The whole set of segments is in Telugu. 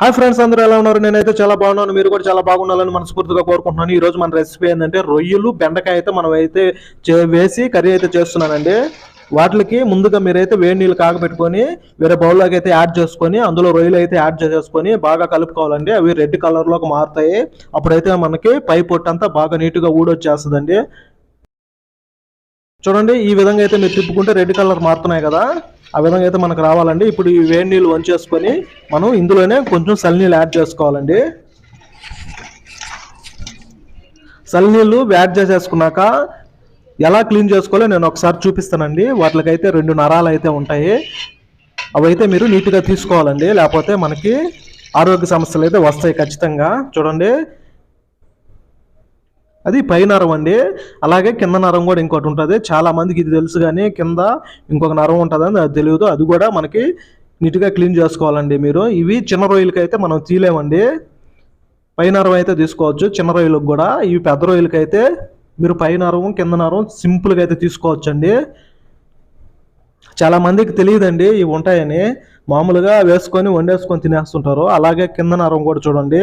హాయ్ ఫ్రెండ్స్ అందరూ ఎలా ఉన్నారు? నేనైతే చాలా బాగున్నాను. మీరు కూడా చాలా బాగుండాలని మనస్ఫూర్తిగా కోరుకుంటున్నాను. ఈ రోజు మన రెసిపీ ఏంటంటే రొయ్యలు బెండకాయ అయితే మనం అయితే చే- వేసి కర్రీ అయితే చేస్తున్నానండి. వాటికి ముందుగా మీరైతే వేడి నీళ్ళు కాగబెట్టుకొని వేరే బౌల్లోకి అయితే యాడ్ చేసుకొని అందులో రొయ్యలు అయితే యాడ్ చేసేసుకొని బాగా కలుపుకోవాలండి. అవి రెడ్ కలర్లోకి మారుతాయి. అప్పుడైతే మనకి పై పొట్టు అంతా బాగా నీట్గా ఊడొచ్చేస్తుందండి. చూడండి ఈ విధంగా అయితే మీరు తిప్పుకుంటే రెడ్ కలర్ మారుతున్నాయి కదా. ఆ విధంగా అయితే మనకు రావాలండి. ఇప్పుడు ఈ వేడి నీళ్ళు వంచేసుకొని మనం ఇందులోనే కొంచెం సలినీళ్ళు యాడ్ చేసుకోవాలండి. సలినీళ్ళు యాడ్ చేసేసుకున్నాక ఎలా క్లీన్ చేసుకోవాలో నేను ఒకసారి చూపిస్తానండి. వాటికైతే రెండు నరాలు అయితే ఉంటాయి. అవి అయితే మీరు నీట్గా తీసుకోవాలండి. లేకపోతే మనకి ఆరోగ్య సమస్యలు అయితే వస్తాయి ఖచ్చితంగా. చూడండి. అది పై నరం అండి. అలాగే కింద నరం కూడా ఇంకోటి ఉంటుంది. చాలా మందికి ఇది తెలుసు కానీ కింద ఇంకొక నరం ఉంటుందని అది తెలియదు. అది కూడా మనకి నీట్గా క్లీన్ చేసుకోవాలండి మీరు. ఇవి చిన్న రొయ్యలకి అయితే మనం తీయలేమండి. పై నరం అయితే తీసుకోవచ్చు చిన్న రొయ్యలకు కూడా. ఇవి పెద్ద రొయ్యలకి అయితే మీరు పై నరం కింద నరం సింపుల్గా అయితే తీసుకోవచ్చండి. చాలా మందికి తెలియదండి ఇవి ఉంటాయని. మామూలుగా వేసుకొని వండేసుకొని తినేస్తుంటారు. అలాగే కింద నరం కూడా చూడండి.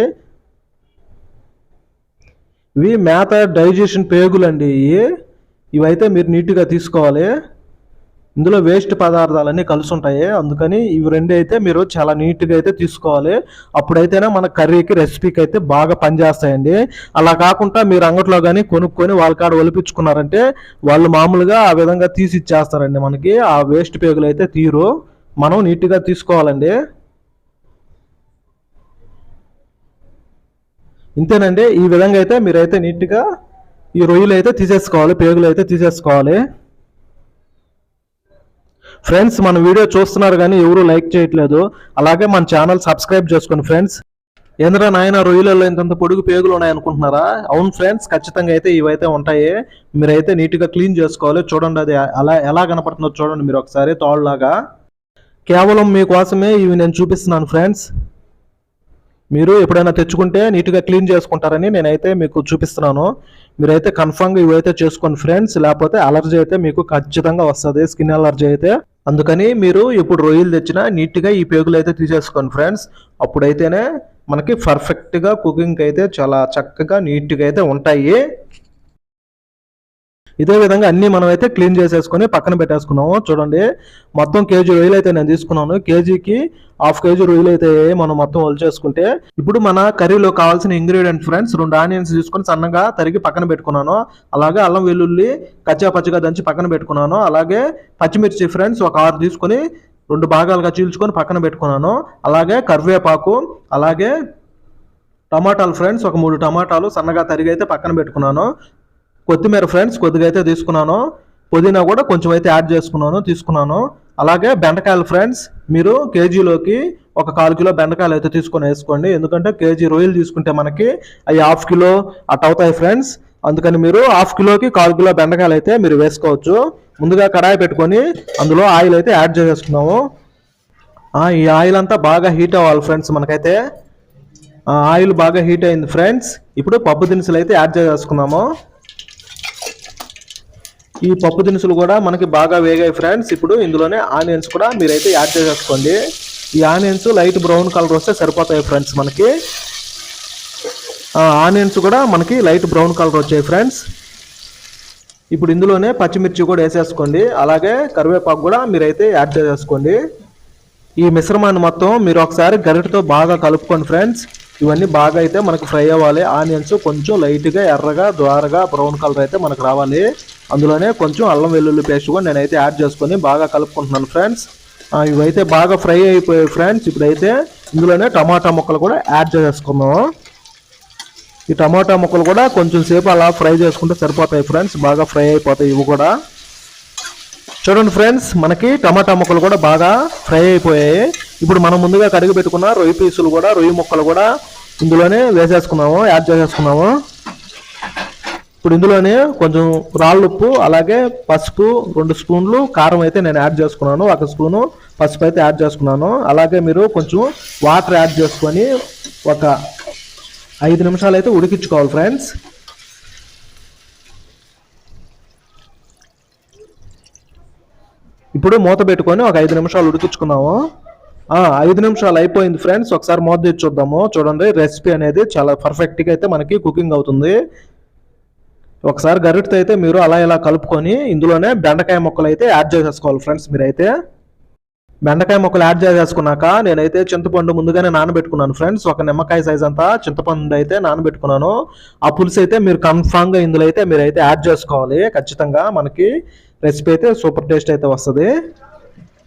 ఇవి మేత డైజెషన్ పేగులండి. ఇవి ఇవైతే మీరు నీట్గా తీసుకోవాలి. ఇందులో వేస్ట్ పదార్థాలన్నీ కలిసి ఉంటాయి అందుకని ఇవి రెండు అయితే మీరు చాలా నీట్గా అయితే తీసుకోవాలి. అప్పుడైతేనే మన కర్రీకి రెసిపీకి అయితే బాగా పనిచేస్తాయండి. అలా కాకుండా మీరు అంగట్లో కానీ కొనుక్కొని వాళ్ళ కాడ ఒలిపించుకున్నారంటే వాళ్ళు మామూలుగా ఆ విధంగా తీసి ఇచ్చేస్తారండి మనకి. ఆ వేస్ట్ పేగులు అయితే తీరు. మనం నీట్గా తీసుకోవాలండి. ఇంతేనండి ఈ విధంగా అయితే మీరైతే నీట్గా ఈ రొయ్యలు అయితే తీసేసుకోవాలి పేగులు అయితే తీసేసుకోవాలి. ఫ్రెండ్స్ మన వీడియో చూస్తున్నారు కానీ ఎవరు లైక్ చేయట్లేదు. అలాగే మన ఛానల్ సబ్స్క్రైబ్ చేసుకోండి ఫ్రెండ్స్. ఏంద్రా నాయన రొయ్యలలో ఇంతంత పొడుగు పేగులు ఉన్నాయి అనుకుంటున్నారా? అవును ఫ్రెండ్స్ ఖచ్చితంగా అయితే ఇవైతే ఉంటాయి. మీరైతే నీట్గా క్లీన్ చేసుకోవాలి. చూడండి అది అలా ఎలా కనపడుతుందో చూడండి మీరు ఒకసారి తోళ్ళలాగా కేవలం మీకోసమే ఇవి నేను చూపిస్తున్నాను ఫ్రెండ్స్. మీరు ఎప్పుడైనా తెచ్చుకుంటే నీట్గా క్లీన్ చేసుకుంటారని నేనైతే మీకు చూపిస్తున్నాను. మీరైతే కన్ఫామ్గా ఇవైతే చేసుకోండి ఫ్రెండ్స్. లేకపోతే అలర్జీ అయితే మీకు ఖచ్చితంగా వస్తుంది. స్కిన్ అలర్జీ అయితే. అందుకని మీరు ఇప్పుడు రొయ్యలు తెచ్చినా నీట్గా ఈ పేగులు అయితే తీసేసుకోండి ఫ్రెండ్స్. అప్పుడైతేనే మనకి పర్ఫెక్ట్గా కుకింగ్ అయితే చాలా చక్కగా నీట్గా అయితే ఉంటాయి. ఇదే విధంగా అన్ని మనం అయితే క్లీన్ చేసేసుకొని పక్కన పెట్టేసుకున్నాము. చూడండి మొత్తం కేజీ రొయ్యలు అయితే నేను తీసుకున్నాను. కేజీకి హాఫ్ కేజీ రొయ్యలు అయితే మనం మొత్తం చేసుకుంటే. ఇప్పుడు మన కర్రీలో కావాల్సిన ఇంగ్రీడియంట్ ఫ్రెండ్స్ రెండు ఆనియన్స్ తీసుకొని సన్నగా తరిగి పక్కన పెట్టుకున్నాను. అలాగే అల్లం వెల్లుల్లి కచ్చా పచ్చిగా దంచి పక్కన పెట్టుకున్నాను. అలాగే పచ్చిమిర్చి ఫ్రెండ్స్ ఒక ఆరు తీసుకొని రెండు భాగాలుగా చీల్చుకొని పక్కన పెట్టుకున్నాను. అలాగే కరివేపాకు అలాగే టమాటాలు ఫ్రెండ్స్ ఒక మూడు టమాటాలు సన్నగా తరిగి అయితే పక్కన పెట్టుకున్నాను. కొత్తిమీర ఫ్రెండ్స్ కొద్దిగా అయితే తీసుకున్నాను. పుదీనా కూడా కొంచెం అయితే యాడ్ చేసుకున్నాను తీసుకున్నాను. అలాగే బెండకాయలు ఫ్రెండ్స్ మీరు కేజీలోకి ఒక కాలు కిలో బెండకాయలు అయితే తీసుకొని వేసుకోండి. ఎందుకంటే కేజీ రొయ్యలు తీసుకుంటే మనకి అవి హాఫ్ కిలో అట్ అవుతాయి ఫ్రెండ్స్. అందుకని మీరు హాఫ్ కిలోకి కాలు కిలో బెండకాయలు అయితే మీరు వేసుకోవచ్చు. ముందుగా కడాయి పెట్టుకొని అందులో ఆయిల్ అయితే యాడ్ చేసేసుకున్నాము. ఈ ఆయిల్ అంతా బాగా హీట్ అవ్వాలి ఫ్రెండ్స్ మనకైతే. ఆయిల్ బాగా హీట్ అయింది ఫ్రెండ్స్. ఇప్పుడు పప్పు దినుసులు అయితే యాడ్ చేసేసుకున్నాము. ఈ పప్పు దినుసులు కూడా మనకి బాగా వేగాయి ఫ్రెండ్స్ ఇప్పుడు ఇందులోనే ఆనియన్స్ కూడా మీరైతే యాడ్ చేసేసుకోండి. ఈ ఆనియన్స్ లైట్ బ్రౌన్ కలర్ వస్తే సరిపోతాయి ఫ్రెండ్స్ మనకి. ఆనియన్స్ కూడా మనకి లైట్ బ్రౌన్ కలర్ వచ్చాయి ఫ్రెండ్స్ ఇప్పుడు ఇందులోనే పచ్చిమిర్చి కూడా వేసేసుకోండి. అలాగే కరివేపాకు కూడా మీరైతే యాడ్ చేసేసుకోండి. ఈ మిశ్రమాన్ని మొత్తం మీరు ఒకసారి గరిటతో బాగా కలుపుకోండి ఫ్రెండ్స్ ఇవన్నీ బాగా అయితే మనకు ఫ్రై అవ్వాలి. ఆనియన్స్ కొంచెం లైట్గా ఎర్రగా ద్వారగా బ్రౌన్ కలర్ అయితే మనకు రావాలి. అందులోనే కొంచెం అల్లం వెల్లుల్లి పేస్ట్ కూడా నేనైతే యాడ్ చేసుకొని బాగా కలుపుకుంటున్నాను ఫ్రెండ్స్. ఇవైతే బాగా ఫ్రై అయిపోయాయి ఫ్రెండ్స్. ఇప్పుడైతే ఇందులోనే టమాటా ముక్కలు కూడా యాడ్ చేసేసుకున్నాము ఈ టమాటా ముక్కలు కూడా కొంచెం సేపు అలా ఫ్రై చేసుకుంటే సరిపోతాయి ఫ్రెండ్స్. బాగా ఫ్రై అయిపోతాయి ఇవి కూడా. చూడండి ఫ్రెండ్స్ మనకి టమాటా ముక్కలు కూడా బాగా ఫ్రై అయిపోయాయి. ఇప్పుడు మనం ముందుగా కడిగి పెట్టుకున్న రొయ్యి పీసులు కూడా రొయ్యి ముక్కలు కూడా ఇందులోనే వేసేసుకున్నాము యాడ్ చేసేసుకున్నాము. ఇప్పుడు ఇందులోనే కొంచెం రాళ్ళు ఉప్పు అలాగే పసుపు రెండు స్పూన్లు కారం అయితే నేను యాడ్ చేసుకున్నాను ఒక స్పూను పసుపు అయితే యాడ్ చేసుకున్నాను. అలాగే మీరు కొంచెం వాటర్ యాడ్ చేసుకొని ఒక ఐదు నిమిషాలు అయితే ఉడికించుకోవాలి ఫ్రెండ్స్. ఇప్పుడు మూత పెట్టుకొని ఒక ఐదు నిమిషాలు ఉడికించుకున్నాము. ఐదు నిమిషాలు అయిపోయింది ఫ్రెండ్స్. ఒకసారి మూత తెచ్చి చూద్దాము. చూడండి రెసిపీ అనేది చాలా పర్ఫెక్ట్గా అయితే మనకి కుకింగ్ అవుతుంది. ఒకసారి గరిటతో అయితే మీరు అలా ఇలా కలుపుకొని ఇందులోనే బెండకాయ మొక్కలు అయితే యాడ్ చేసేసుకోవాలి ఫ్రెండ్స్ మీరైతే. బెండకాయ ముక్కలు యాడ్ చేసేసుకున్నాక నేనైతే చింతపండు ముందుగానే నానబెట్టుకున్నాను ఫ్రెండ్స్. ఒక నిమ్మకాయ సైజ్ అంతా చింతపండు అయితే నానబెట్టుకున్నాను. ఆ పులుసు అయితే మీరు కన్ఫామ్గా ఇందులో అయితే మీరైతే యాడ్ చేసుకోవాలి. ఖచ్చితంగా మనకి రెసిపీ అయితే సూపర్ టేస్ట్ అయితే వస్తుంది.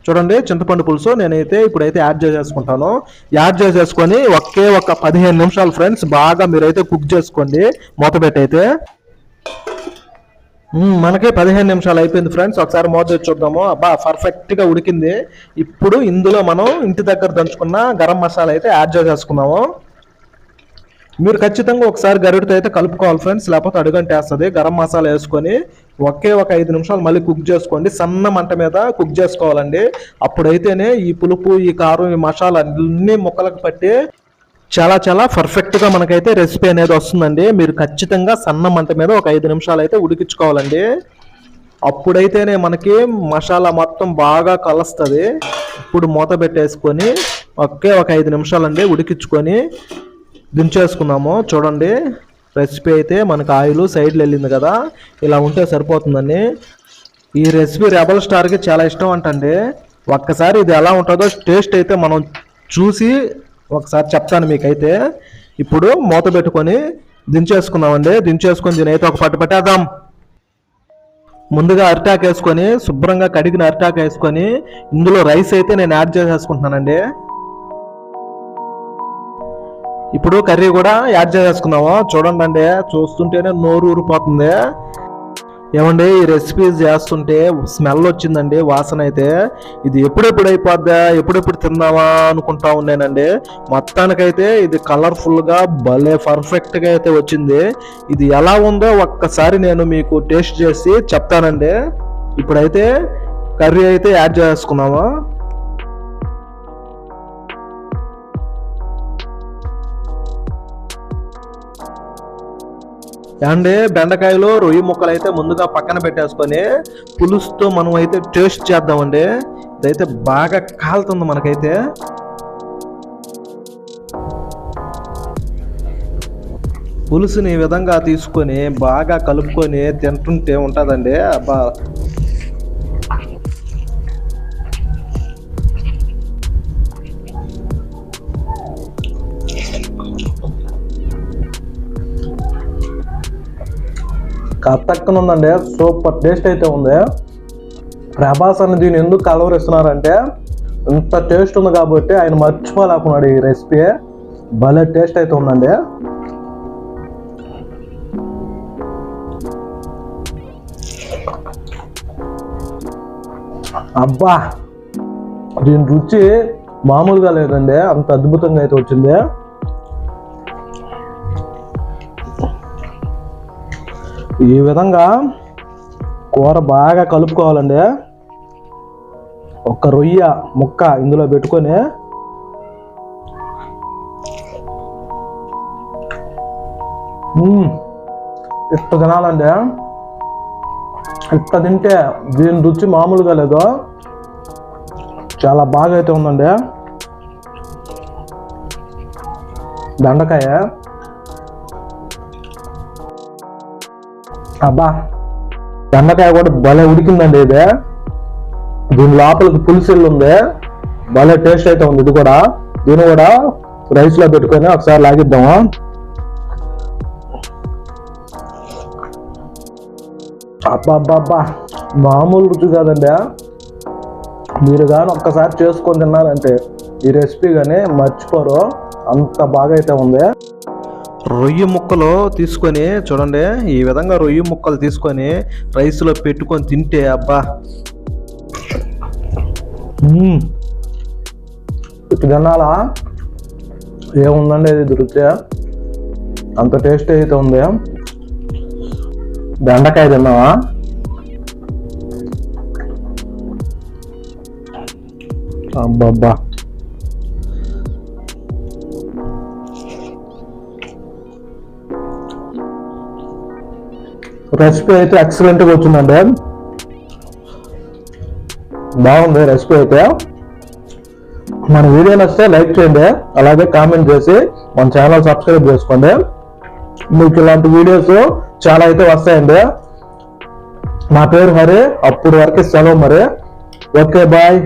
చూడండి చింతపండు పులుసు నేనైతే ఇప్పుడైతే యాడ్ చేసేసుకుంటాను. యాడ్ చేసేసుకొని ఒకే ఒక పదిహేను నిమిషాలు ఫ్రెండ్స్ బాగా మీరైతే కుక్ చేసుకోండి. మూత పెట్టయితే మనకే పదిహేను నిమిషాలు అయిపోయింది ఫ్రెండ్స్. ఒకసారి మోత చూద్దాము. అబ్బా పర్ఫెక్ట్గా ఉడికింది. ఇప్పుడు ఇందులో మనం ఇంటి దగ్గర దంచుకున్న గరం మసాలా అయితే యాడ్ చేసేసుకున్నాము మీరు ఖచ్చితంగా ఒకసారి గరిటతో అయితే కలుపుకోవాలి ఫ్రెండ్స్. లేకపోతే అడుగంటేస్తుంది గరం మసాలా వేసుకొని ఒకే ఒక ఐదు నిమిషాలు మళ్ళీ కుక్ చేసుకోండి. సన్న మంట మీద కుక్ చేసుకోవాలండి. అప్పుడైతేనే ఈ పులుపు ఈ కారం ఈ మసాలా అన్ని ముక్కలకు పట్టి చాలా చాలా పర్ఫెక్ట్గా మనకైతే రెసిపీ అనేది వస్తుందండి. మీరు ఖచ్చితంగా సన్న మంట మీద ఒక ఐదు నిమిషాలు అయితే ఉడికించుకోవాలండి. అప్పుడైతేనే మనకి మసాలా మొత్తం బాగా కలుస్తుంది. ఇప్పుడు మూత పెట్టేసుకొని ఒకే ఒక ఐదు నిమిషాలండి ఉడికించుకొని దించేసుకున్నాము చూడండి రెసిపీ అయితే మనకు ఆయిల్ సైడ్లో వెళ్ళింది కదా. ఇలా ఉంటే సరిపోతుందండి. ఈ రెసిపీ రెబల్ స్టార్కి చాలా ఇష్టం అంటండి. ఒక్కసారి ఇది ఎలా ఉంటుందో టేస్ట్ అయితే మనం చూసి ఒకసారి చెప్తాను మీకైతే. ఇప్పుడు మూత పెట్టుకొని దించేసుకున్నామండి దించేసుకొని దీని అయితే ఒక పట్టు పట్టేద్దాం. ముందుగా అరిటాక్ వేసుకొని శుభ్రంగా కడిగిన అరిటాక్ వేసుకొని ఇందులో రైస్ అయితే నేను యాడ్ చేసేసుకుంటున్నానండి. ఇప్పుడు కర్రీ కూడా యాడ్ చేసేసుకున్నాము చూడండి అండి చూస్తుంటేనే నోరు ఊరిపోతుంది. ఏమండి ఈ రెసిపీస్ చేస్తుంటే స్మెల్ వచ్చిందండి వాసన అయితే. ఇది ఎప్పుడెప్పుడు అయిపోద్దా ఎప్పుడెప్పుడు తిందామా అనుకుంటా ఉన్నానండి. మొత్తానికైతే ఇది కలర్ఫుల్గా భలే పర్ఫెక్ట్గా అయితే వచ్చింది. ఇది ఎలా ఉందో ఒక్కసారి నేను మీకు టేస్ట్ చేసి చెప్తానండి. ఇప్పుడైతే కర్రీ అయితే యాడ్ చేసుకున్నాము అండ్ బెండకాయలు రొయ్యి ముక్కలు అయితే ముందుగా పక్కన పెట్టేసుకొని పులుసుతో మనం అయితే టేస్ట్ చేద్దామండి. ఇదైతే బాగా కాలుతుంది మనకైతే. పులుసుని ఈ విధంగా తీసుకొని బాగా కలుపుకొని తింటుంటే ఉంటుందండి. అబ్బా. ఉందండి సూపర్ టేస్ట్ అయితే ఉంది. ప్రభాస్ అని దీన్ని ఎందుకు కలవరిస్తున్నారంటే ఇంత టేస్ట్ ఉంది కాబట్టి ఆయన మర్చిపోలేకున్నాడు ఈ రెసిపీ. భలే టేస్ట్ అయితే ఉందండి. అబ్బా! దీని రుచి మామూలుగా లేదండి. అంత అద్భుతంగా అయితే వచ్చింది. ఈ విధంగా కూర బాగా కలుపుకోవాలండి. ఒక రొయ్య ముక్క ఇందులో పెట్టుకొని ఇట్ట తినాలండి. ఇట్ట తింటే దీని రుచి మామూలుగా లేదు. చాలా బాగా అయితే ఉందండి. బెండకాయ అబ్బా బెండకాయ కూడా భలే ఉడికిందండి ఇది. దీని లోపలికి పులుసులు ఉంది భలే టేస్ట్ అయితే ఉంది. ఇది కూడా దీన్ని కూడా రైస్లో పెట్టుకొని ఒకసారి లాగిద్దాము? అబ్బా అబ్బా మామూలు రుచి కాదండి. మీరు కానీ ఒక్కసారి చేసుకొని తిన్నారంటే ఈ రెసిపీ కానీ మర్చిపోరు. అంత బాగా అయితే ఉంది. రొయ్యి ముక్కలు తీసుకొని చూడండి. ఈ విధంగా రొయ్యి ముక్కలు తీసుకొని రైస్లో పెట్టుకొని తింటే అబ్బా. తినాలా? ఏముందండి ఇది రుచి అంత టేస్ట్ అయితే ఉంది. బెండకాయ తిన్నావా? అబ్బబ్బా. రెసిపీ అయితే ఎక్సలెంట్గా వచ్చిందండి. బాగుంది రెసిపీ అయితే. మన వీడియో నచ్చితే లైక్ చేయండి అలాగే కామెంట్ చేసి మన ఛానల్ సబ్స్క్రైబ్ చేసుకోండి. మీకు ఇలాంటి వీడియోస్ చాలా అయితే వస్తాయండి. నా పేరు హరి అప్పుడు వరకు సెలవు మరి. Okay bye